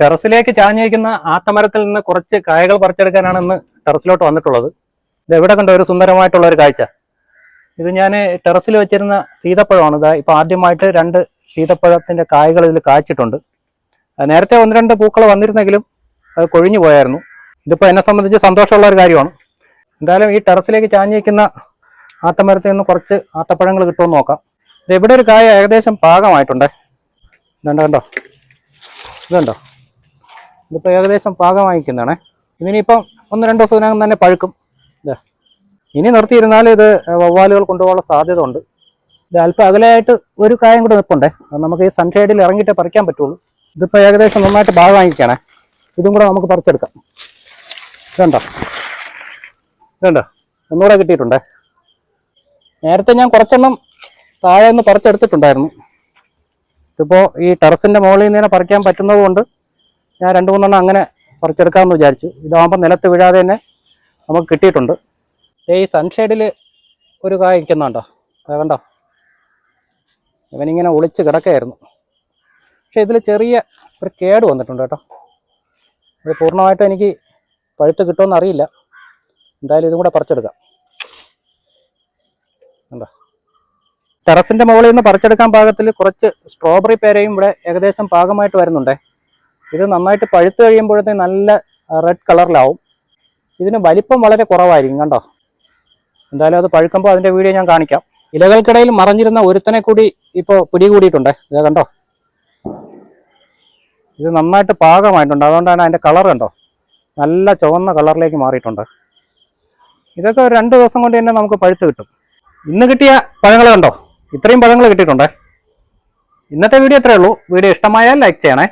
ടെറസിലേക്ക് ചാഞ്ഞിരിക്കുന്ന ആത്തമരത്തിൽ നിന്ന് കുറച്ച് കായകൾ പറിച്ചെടുക്കാനാണ് ഇന്ന് ടെറസിലോട്ട് വന്നിട്ടുള്ളത്. ഇത് എവിടെ കണ്ട ഒരു സുന്ദരമായിട്ടുള്ള ഒരു കാഴ്ച. ഇത് ഞാൻ ടെറസിൽ വെച്ചിരുന്ന സീതപ്പഴമാണ്. ഇതാ ഇപ്പൊ ആദ്യമായിട്ട് രണ്ട് സീതപ്പഴത്തിന്റെ കായകൾ ഇതിൽ കായ്ച്ചിട്ടുണ്ട്. നേരത്തെ ഒന്ന് രണ്ട് പൂക്കൾ വന്നിരുന്നെങ്കിലും അത് കൊഴിഞ്ഞു പോയായിരുന്നു. ഇതിപ്പോൾ എന്നെ സംബന്ധിച്ച് സന്തോഷമുള്ള ഒരു കാര്യമാണ്. എന്തായാലും ഈ ടെറസിലേക്ക് ചാഞ്ഞിരിക്കുന്ന ആത്തമരത്തിൽ നിന്ന് കുറച്ച് ആത്തപ്പഴങ്ങൾ കിട്ടുമെന്ന് നോക്കാം. ഇത് ഇവിടെ ഒരു കായ ഏകദേശം പാകമായിട്ടുണ്ട്? ഇതുണ്ടോ കണ്ടോ? ഇതുണ്ടോ? ഇതിപ്പോൾ ഏകദേശം പാകമായിരിക്കുന്നതാണേ. ഇതിനിപ്പം ഒന്ന് രണ്ട് ദിവസത്തിനകം തന്നെ പഴുക്കും. ഇതാ ഇനി നിർത്തിയിരുന്നാൽ ഇത് വവ്വാലുകൾ കൊണ്ടുപോകാനുള്ള സാധ്യത ഉണ്ട് ഇത് അല്പം അകലെയായിട്ട് ഒരു കായം കൂടെ നിൽപ്പുണ്ടേ നമുക്ക് ഈ സൺഷെയ്ഡിൽ ഇറങ്ങിയിട്ടേ പറിക്കാൻ പറ്റുള്ളൂ. ഇതിപ്പോൾ ഏകദേശം നന്നായിട്ട് ഭാഗമായിരിക്കണേ ഇതും കൂടെ നമുക്ക് പറിച്ചെടുക്കാം. വേണ്ട വേണ്ട ഒന്നുകൂടെ കിട്ടിയിട്ടുണ്ടേ? നേരത്തെ ഞാൻ കുറച്ചെണ്ണം താഴെ നിന്ന് പറിച്ചെടുത്തിട്ടുണ്ടായിരുന്നു. ഇതിപ്പോൾ ഈ ടെറസിന്റെ മുകളിൽ നിന്ന് തന്നെ പറിക്കാൻ പറ്റുന്നത് കൊണ്ട് ഞാൻ രണ്ട് മൂന്നെണ്ണം അങ്ങനെ പറിച്ചെടുക്കാമെന്ന് വിചാരിച്ചു. ഇതാകുമ്പോൾ നിലത്ത് വീഴാതെ തന്നെ നമുക്ക് കിട്ടിയിട്ടുണ്ട്. ഈ സൺഷെയ്ഡിൽ ഒരു കായ ഇരിക്കുന്നുണ്ടോ? അത് കണ്ടോ? ഇവനിങ്ങനെ ഒളിച്ച് കിടക്കുകയായിരുന്നു. പക്ഷെ ഇതിൽ ചെറിയ ഒരു കേട് വന്നിട്ടുണ്ട് കേട്ടോ. ഇത് പൂർണമായിട്ടും എനിക്ക് പഴുത്ത് കിട്ടുമെന്ന് അറിയില്ല. എന്തായാലും ഇതും കൂടെ പറിച്ചെടുക്കാം. കണ്ടോ? ടെറസിന്റെ മുകളിൽ നിന്ന് പറിച്ചെടുക്കാൻ പാകത്തിൽ കുറച്ച് സ്ട്രോബെറി പേരയും ഇവിടെ ഏകദേശം പാകമായിട്ട് വരുന്നുണ്ടേ. ഇത് നന്നായിട്ട് പഴുത്തു കഴിയുമ്പോഴത്തേക്ക് നല്ല റെഡ് കളറിലാവും ഇതിന് വലിപ്പം വളരെ കുറവായിരിക്കും കണ്ടോ? എന്തായാലും അത് പഴുക്കുമ്പോൾ അതിന്റെ വീഡിയോ ഞാൻ കാണിക്കാം. ഇലകൾക്കിടയിൽ മറഞ്ഞിരുന്ന ഒരുത്തനെ കൂടി ഇപ്പോൾ പിടികൂടിയിട്ടുണ്ട്. ഇത് കണ്ടോ? ഇത് നന്നായിട്ട് പാകമായിട്ടുണ്ട്. അതുകൊണ്ടാണ് അതിന്റെ കളർ കണ്ടോ? നല്ല ചുവന്ന കളറിലേക്ക് മാറിയിട്ടുണ്ട്. ഇതൊക്കെ ഒരു രണ്ട് ദിവസം കൊണ്ട് തന്നെ നമുക്ക് പഴുത്ത് കിട്ടും. ഇന്ന് കിട്ടിയ പഴങ്ങൾ കണ്ടോ? ഇത്രയും പഴങ്ങൾ കിട്ടിയിട്ടുണ്ട്. ഇന്നത്തെ വീഡിയോ ഇത്രയേ ഉള്ളൂ. വീഡിയോ ഇഷ്ടമായാൽ ലൈക്ക് ചെയ്യണേ.